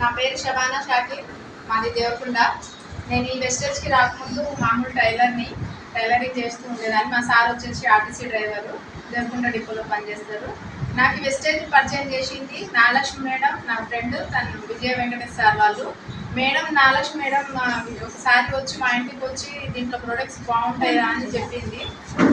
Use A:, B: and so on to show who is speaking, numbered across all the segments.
A: నా పేరు శబానా షాకిర్ మాది దేవకొండ. నేను ఈ వెస్టేజ్కి రాకముందు మామూలు టైలర్ని టైలరింగ్ చేస్తూ ఉండేదాన్ని. మా సార్ వచ్చేసి ఆర్టీసీ డ్రైవరు దేవకొండ డిపోలో పనిచేస్తారు. నాకు ఈ వెస్టేజ్ పరిచయం చేసింది నాగలక్ష్మి మేడం నా ఫ్రెండ్ తను విజయ వెంకటేష్ సార్ వాళ్ళు. మేడం నాగలక్ష్మి మేడం ఒకసారి వచ్చి మా ఇంటికి వచ్చి దీంట్లో ప్రొడక్ట్స్ బాగుంటాయి అని చెప్పింది.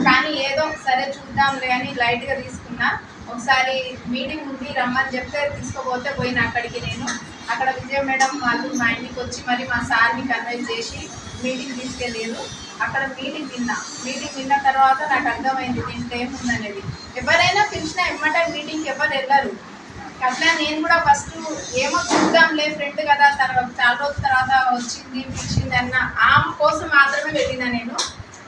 A: కానీ ఏదో సరే చూద్దాంలే అని లైట్గా తీసుకున్నా. ఒకసారి మీటింగ్ ఉంది రమ్మని చెప్తే తీసుకోపోతే పోయిన అక్కడికి నేను. అక్కడ విజయ మేడం వాళ్ళు మా ఇంటికి వచ్చి మరి మా సార్ని కన్వైన్స్ చేసి మీటింగ్ తీసుకెళ్ళారు అక్కడ మీటింగ్ విన్నా. మీటింగ్ విన్న తర్వాత నాకు అర్థమైంది దీంట్లో ఏముందనేది ఎవరైనా పిలిచినా ఎమ్మటే మీటింగ్కి ఎవరు వెళ్ళరు. అట్లా నేను కూడా ఫస్ట్ ఏమో చూద్దాంలే ఫ్రెండ్ కదా తర్వాత చాలా రోజుల తర్వాత వచ్చింది పిలిచింది అన్న ఆమె కోసం మాత్రమే వెళ్ళిన నేను.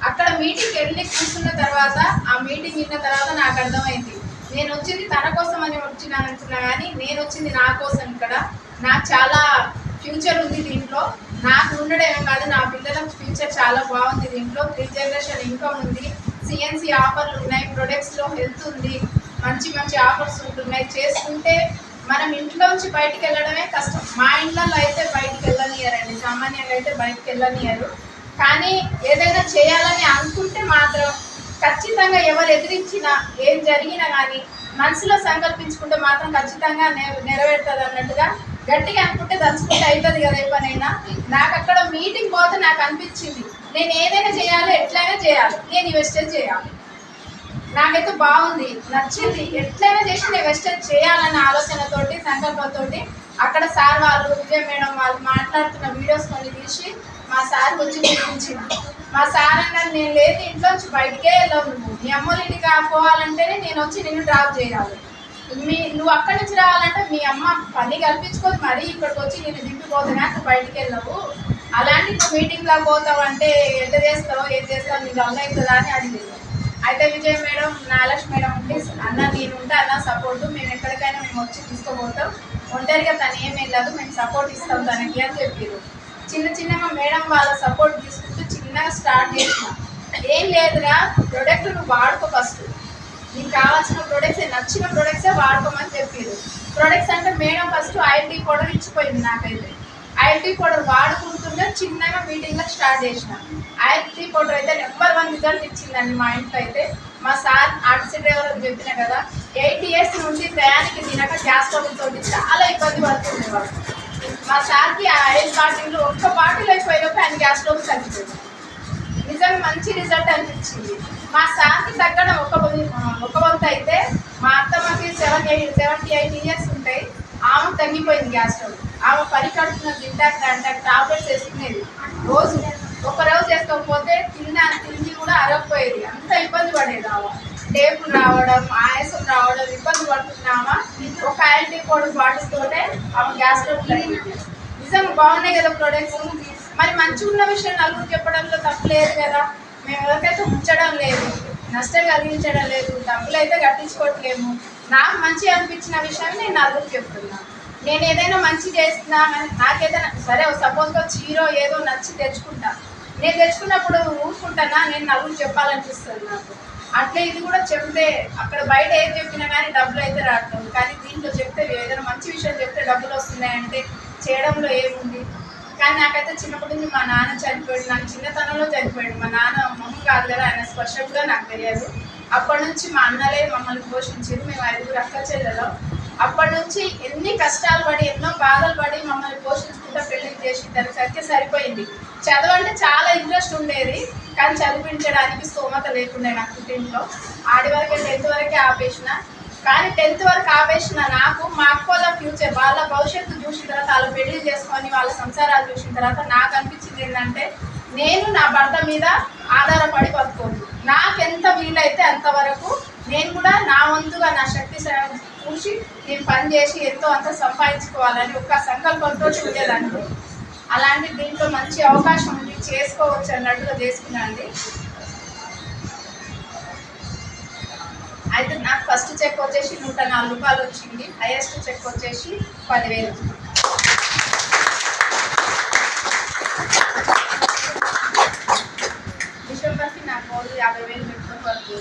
A: అక్కడ మీటింగ్కి వెళ్ళి కూర్చున్న తర్వాత ఆ మీటింగ్ విన్న తర్వాత నాకు అర్థమైంది. నేను వచ్చింది తన కోసం అని వచ్చినాను అనుకున్నా కానీ నేను వచ్చింది నా కోసం ఇక్కడ. నాకు చాలా ఫ్యూచర్ ఉంది దీంట్లో. నాకు ఉండడమే కాదు నా పిల్లల ఫ్యూచర్ చాలా బాగుంది దీంట్లో. త్రీ జనరేషన్ ఇన్కమ్ ఉంది. సిఎన్సి ఆఫర్లు ఉన్నాయి. ప్రొడక్ట్స్లో హెల్త్ ఉంది. మంచి మంచి ఆఫర్స్ ఉంటున్నాయి. చేసుకుంటే మనం ఇంట్లోంచి బయటికి వెళ్ళడమే కష్టం. మా ఇంట్లో అయితే బయటికి వెళ్ళనియరండి సామాన్యంగా అయితే బయటికి వెళ్ళనియరు కానీ ఏదైనా చేయాలని అనుకుంటే మాత్రం ఖచ్చితంగా ఎవరు ఎదిరించినా ఏం జరిగినా కానీ మనసులో సంకల్పించుకుంటే మాత్రం ఖచ్చితంగా నె- నెరవేరుతుంది అన్నట్టుగా గట్టిగా అనుకుంటే తలుచుకుంటే అవుతుంది కదా ఎప్పుడైనా నాకు అక్కడ మీటింగ్ పోతే నాకు అనిపించింది. నేను ఏదైనా చేయాలో ఎట్లయినా చేయాలి. నేను ఇన్వెస్టేజ్ చేయాలి. నాకైతే బాగుంది నచ్చింది. ఎట్లయినా చేసి నేను వెస్టర్న్ చేయాలన్న ఆలోచనతోటి సంకల్పంతోటి అక్కడ సార్ వాళ్ళు విజయ్ మేడం వాళ్ళు మాట్లాడుతున్న వీడియోస్ కొన్ని తీసి మా సార్ వచ్చి చూపించింది. మా సార్ అన్నారు నేను లేదు ఇంట్లో నుంచి బయటికే వెళ్ళవు నువ్వు. మీ అమ్మోళ్ళ ఇంటికి పోవాలంటేనే నేను వచ్చి నిన్ను డ్రాప్ చేయాలి. మీ నువ్వు అక్కడి నుంచి రావాలంటే మీ అమ్మ పని కల్పించుకోదు మరి ఇక్కడికి వచ్చి నేను దింపిపోతున్నా నువ్వు బయటికి వెళ్ళవు. అలాంటి నువ్వు మీటింగ్లో పోతావు అంటే ఎంత చేస్తావు ఏం చేస్తావు నీకు అమ్మ అవుతుందా అని అడిగింది. అయితే విజయ్ మేడం నాగలక్ష్మి మేడం ఉంటే అన్న నేను ఉంటే అన్న సపోర్టు. మేము ఎక్కడికైనా మేము వచ్చి తీసుకుపోతాం. ఒంటరిగా తను ఏం వెళ్ళదు మేము సపోర్ట్ ఇస్తాం తనకి అని చెప్పారు చిన్న చిన్నగా మేడం వాళ్ళ సపోర్ట్ తీసుకుంటూ చిన్నగా స్టార్ట్ చేసిన. ఏం లేదురా ప్రొడక్ట్ నువ్వు వాడుకో ఫస్ట్ నీకు కావాల్సిన ప్రొడక్ట్స్ నచ్చిన ప్రొడక్ట్సే వాడుకోమని చెప్పారు ప్రొడక్ట్స్ అంటే మేడం ఫస్ట్ ఐఎల్టీ పౌడర్ ఇచ్చిపోయింది నాకైతే. ఐఎల్టీ పౌడర్ వాడుకుంటుంటే చిన్నగా మీటింగ్లో స్టార్ట్ చేసిన. ఐఎల్టీ పౌడర్ అయితే నెంబర్ వన్ రిజల్ట్ ఇచ్చిందండి మా ఇంట్లో అయితే. మా సార్ ఆర్టీసీ డ్రైవర్ చెప్పిన కదా ఎయిట్ ఇయర్స్ నుండి ప్రయాణికి తినక గ్యాస్ ట్రబుల్ తోటి చాలా ఇబ్బంది పడుతుంది మా సార్కి ఆ ఐదు బాటిల్ ఒక్క బాటిల్ అయిపోయేలోపు ఆయన గ్యాస్ స్టవ్ తగ్గిపోయింది. నిజంగా మంచి రిజల్ట్ అనిపించింది. మా సార్కి తగ్గడ ఒక ఒక వంతు అయితే మా అత్తమ్మకి seven eight seventy eight years ఉంటాయి ఆమె తగ్గిపోయింది గ్యాస్ స్టవ్. ఆమె పని కడుపున తింటాక అంటే టాబ్లెట్స్ వేసుకునేది. రోజు ఒక రోజు వేసుకోకపోతే తిన్నా తిండి కూడా అరగపోయేది అంత ఇబ్బంది పడేది ఆమె. టేపులు రావడం ఆయాసం రావడం ఇబ్బంది పడుతున్నామా ఒక ఐఎల్టీ పౌడర్ బాటిల్తోనే ఆమె గ్యాస్ స్టవ్ నిజంగా బాగున్నాయి కదా ప్రొడక్ట్స్. మరి మంచిగా ఉన్న విషయం నలుగురు చెప్పడంలో తప్పు లేదు కదా. మేము ఎవరికైతే ఉంచడం లేదు నష్టం కలిగించడం లేదు డబ్బులు అయితే కట్టించుకోవట్లేము. నాకు మంచి అనిపించిన విషయాన్ని నేను నలుగురు చెప్తున్నాను నేను ఏదైనా మంచి చేస్తున్నా అని నాకేదైనా సరే సపోజ్గా చీరో ఏదో నచ్చి తెచ్చుకుంటా. నేను తెచ్చుకున్నప్పుడు ఊరుకుంటానా? నేను నలుగురు చెప్పాలనిపిస్తుంది నాకు. అట్లే ఇది కూడా చెప్తే అక్కడ బయట ఏది చెప్పినా కానీ డబ్బులు అయితే రావట్లేదు. కానీ దీంట్లో చెప్తే ఏదైనా మంచి విషయం చెప్తే డబ్బులు వస్తున్నాయంటే చేయడంలో ఏముంది? కానీ నాకైతే చిన్నప్పటి నుంచి మా నాన్న చనిపోయాడు. నాకు చిన్నతనంలో చనిపోయాడు. మా నాన్న మమ్మ కాదు కదా ఆయన స్పష్టంగా కూడా నాకు తెలియదు. అప్పటి నుంచి మా అన్నలే మమ్మల్ని పోషించారు. మేము ఐదుగురు అక్క చెల్లెలో. అప్పటి నుంచి ఎన్ని కష్టాలు పడి ఎన్నో బాధలు పడి మమ్మల్ని పోషించుకుంటూ పెళ్ళి చేసి సరిగ్గా సరిపోయింది. చదవంటే చాలా ఇంట్రెస్ట్ ఉండేది కానీ చదివించడానికి స్తోమత లేకుండే నాకు పుట్టింట్లో ఆడి వరకే టెన్త్ వరకే ఆపేసిన. కానీ టెన్త్ వరకు ఆపేసిన నాకు మా అక్కోల ఫ్యూచర్ వాళ్ళ భవిష్యత్తు చూసిన తర్వాత వాళ్ళు పెళ్ళి చేసుకొని వాళ్ళ సంసారాలు చూసిన తర్వాత నాకు అనిపించింది ఏంటంటే నేను నా భర్త మీద ఆధారపడి బతుకోను. నాకు ఎంత వీలైతే అంతవరకు నేను కూడా నా వంతుగా నా శక్తి చూసి నేను పని చేసి ఎంతో అంత సంపాదించుకోవాలని ఒక సంకల్పంతో ఉండేదాన్ని. అలాంటి దీంట్లో మంచి అవకాశం ఉంది చేసుకోవచ్చు అన్నట్టుగా చేసుకున్నాను ఫస్ట్ చెక్ వచ్చేసి నూట నాలుగు రూపాయలు వచ్చింది. హైయెస్ట్ చెక్ వచ్చేసి పదివేలు. డిసెంబర్కి నా నాకు యాభై వేలు పెట్టుకోవాలి